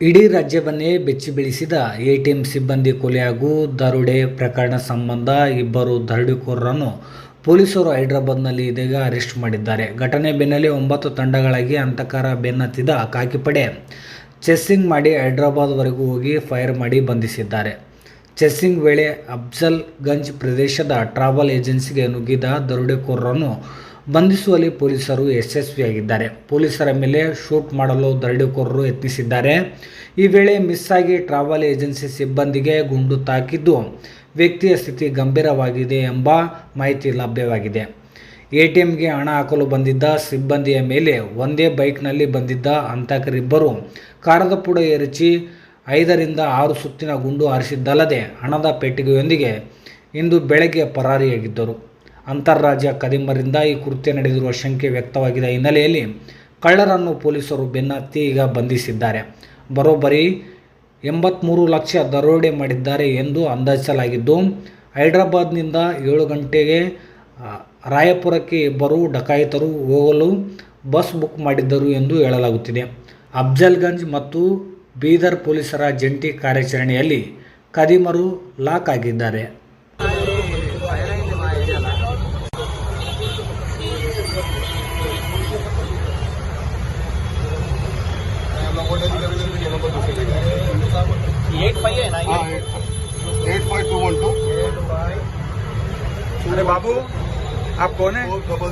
ಇಡೀ ರಾಜ್ಯವನ್ನೇ ಬೆಚ್ಚಿ ಬೀಳಿಸಿದ ಎಟಿಎಂ ಸಿಬ್ಬಂದಿ ಕೊಲೆ ಹಾಗೂ ದರೋಡೆ ಪ್ರಕರಣ ಸಂಬಂಧ ಇಬ್ಬರು ದರೋಡೆಕೋರರನ್ನು ಪೊಲೀಸರು ಹೈದರಾಬಾದ್ನಲ್ಲಿ ಇದೀಗ ಅರೆಸ್ಟ್ ಮಾಡಿದ್ದಾರೆ. ಘಟನೆ ಬೆನ್ನಲ್ಲೇ ಒಂಬತ್ತು ತಂಡಗಳಾಗಿ ಅಂತಕಾರ ಬೆನ್ನತ್ತಿದ ಕಾಕಿಪಡೆ ಚೆಸ್ಸಿಂಗ್ ಮಾಡಿ ಹೈದರಾಬಾದ್ವರೆಗೂ ಹೋಗಿ ಫೈರ್ ಮಾಡಿ ಬಂಧಿಸಿದ್ದಾರೆ. ಚೆಸ್ಸಿಂಗ್ ವೇಳೆ ಅಫ್ಜಲ್ ಗಂಜ್ ಪ್ರದೇಶದ ಟ್ರಾವೆಲ್ ಏಜೆನ್ಸಿಗೆ ನುಗ್ಗಿದ ದರೋಡೆಕೋರರನ್ನು ಬಂಧಿಸುವಲ್ಲಿ ಪೊಲೀಸರು ಯಶಸ್ವಿಯಾಗಿದ್ದಾರೆ. ಪೊಲೀಸರ ಮೇಲೆ ಶೂಟ್ ಮಾಡಲು ದರೋಡೆಕೋರರು ಯತ್ನಿಸಿದ್ದಾರೆ. ಈ ವೇಳೆ ಮಿಸ್ ಆಗಿ ಟ್ರಾವೆಲ್ ಏಜೆನ್ಸಿ ಸಿಬ್ಬಂದಿಗೆ ಗುಂಡು ತಾಕಿದ್ದು ವ್ಯಕ್ತಿಯ ಸ್ಥಿತಿ ಗಂಭೀರವಾಗಿದೆ ಎಂಬ ಮಾಹಿತಿ ಲಭ್ಯವಾಗಿದೆ. ಎಟಿಎಂಗೆ ಹಣ ಹಾಕಲು ಬಂದಿದ್ದ ಸಿಬ್ಬಂದಿಯ ಮೇಲೆ ಒಂದೇ ಬೈಕ್ನಲ್ಲಿ ಬಂದಿದ್ದ ಹಂತಕರಿಬ್ಬರು ಕಾರದ ಪುಡ ಎರಚಿ ಐದರಿಂದ ಆರು ಸುತ್ತಿನ ಗುಂಡು ಹಾರಿಸಿದ್ದಲ್ಲದೆ ಹಣದ ಪೆಟ್ಟಿಗೆಯೊಂದಿಗೆ ಇಂದು ಬೆಳಗ್ಗೆ ಪರಾರಿಯಾಗಿದ್ದರು. ಅಂತಾರಾಜ್ಯ ಕದಿಂಬರಿಂದ ಈ ಕೃತ್ಯ ನಡೆದಿರುವ ಶಂಕೆ ವ್ಯಕ್ತವಾಗಿದೆ. ಹಿನ್ನೆಲೆಯಲ್ಲಿ ಕಳ್ಳರನ್ನು ಪೊಲೀಸರು ಬೆನ್ನತ್ತಿ ಈಗ ಬಂಧಿಸಿದ್ದಾರೆ. ಬರೋಬ್ಬರಿ ಎಂಬತ್ತ್ಮೂರು ಲಕ್ಷ ದರೋಡೆ ಮಾಡಿದ್ದಾರೆ ಎಂದು ಅಂದಾಜಿಸಲಾಗಿದ್ದು, ಹೈದರಾಬಾದ್ನಿಂದ ಏಳು ಗಂಟೆಗೆ ರಾಯಪುರಕ್ಕೆ ಇಬ್ಬರು ಡಕಾಯಿತರು ಹೋಗಲು ಬಸ್ ಬುಕ್ ಮಾಡಿದ್ದರು ಎಂದು ಹೇಳಲಾಗುತ್ತಿದೆ. ಅಫ್ಜಲ್ಗಂಜ್ ಮತ್ತು ಬೀದರ್ ಪೊಲೀಸರ ಜಂಟಿ ಕಾರ್ಯಾಚರಣೆಯಲ್ಲಿ ಕದಿಮರು ಲಾಕ್ ಆಗಿದ್ದಾರೆ. एट फाइव है ना ये? Eight five. Two one two. अरे बाबू आप कौन है? Double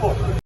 two